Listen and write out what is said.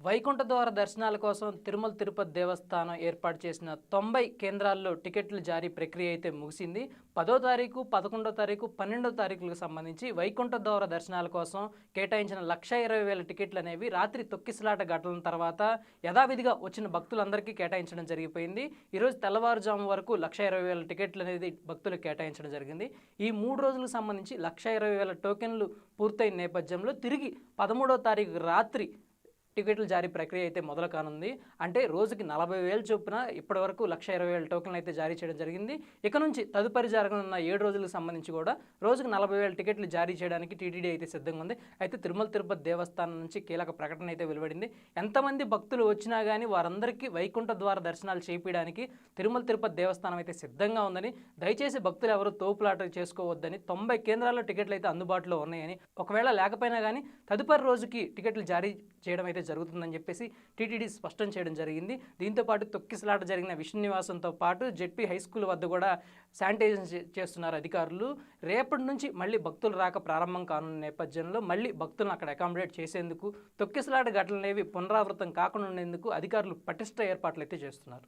వైకుంఠ ద్వార దర్శనాల కోసం తిరుమల తిరుపతి దేవస్థానం ఏర్పాటు చేసిన తొంభై కేంద్రాల్లో టికెట్లు జారీ ప్రక్రియ అయితే ముగిసింది. పదో తారీఖు పదకొండో తారీఖు పన్నెండో తారీఖులకు సంబంధించి వైకుంఠ ద్వార దర్శనాల కోసం కేటాయించిన లక్ష ఇరవై వేల టికెట్లు అనేవి రాత్రి తొక్కిసలాట ఘటన తర్వాత యథావిధిగా వచ్చిన భక్తులందరికీ కేటాయించడం జరిగిపోయింది. ఈరోజు తెల్లవారుజాము వరకు లక్ష ఇరవై వేల టికెట్లు అనేది భక్తులకు కేటాయించడం జరిగింది. ఈ మూడు రోజులకు సంబంధించి లక్ష ఇరవై వేల టోకెన్లు పూర్తయిన నేపథ్యంలో తిరిగి పదమూడో తారీఖు రాత్రి టికెట్లు జారీ ప్రక్రియ అయితే మొదలు కానుంది. అంటే రోజుకి నలభై వేలు చొప్పున ఇప్పటి వరకు లక్ష ఇరవై వేల టోకెన్లు అయితే జారీ చేయడం జరిగింది. ఇక నుంచి తదుపరి జరగనున్న ఏడు రోజులకు సంబంధించి కూడా రోజుకు నలభై వేల టికెట్లు జారీ చేయడానికి టీటీడీ అయితే సిద్ధంగా ఉంది. అయితే తిరుమల తిరుపతి దేవస్థానం నుంచి కీలక ప్రకటన అయితే వెలువడింది. ఎంతమంది భక్తులు వచ్చినా కానీ వారందరికీ వైకుంఠ ద్వార దర్శనాలు చేపించడానికి తిరుమల తిరుపతి దేవస్థానం అయితే సిద్ధంగా ఉందని దయచేసి భక్తులు ఎవరు తోపులాట చేసుకోవద్దని తొంభై కేంద్రాల్లో టికెట్లు అయితే అందుబాటులో ఉన్నాయని. ఒకవేళ లేకపోయినా కానీ తదుపరి రోజుకి టికెట్లు జారీ చేయడం అయితే జరుగుతుందని చెప్పేసి టీటీడీ స్పష్టం చేయడం జరిగింది. దీంతో పాటు తొక్కిసలాట జరిగిన విష్ణు నివాసంతో పాటు జెడ్పీ హై స్కూల్ వద్ద కూడా శానిటైజేషన్ చేస్తున్నారు అధికారులు. రేపటి నుంచి మళ్ళీ భక్తులు రాక ప్రారంభం కానున్న నేపథ్యంలో మళ్ళీ భక్తులను అక్కడ అకామిడేట్ చేసేందుకు తొక్కిసలాట ఘటనలేవి పునరావృతం కాకుండా ఉండేందుకు అధికారులు పటిష్ట ఏర్పాట్లు అయితే చేస్తున్నారు.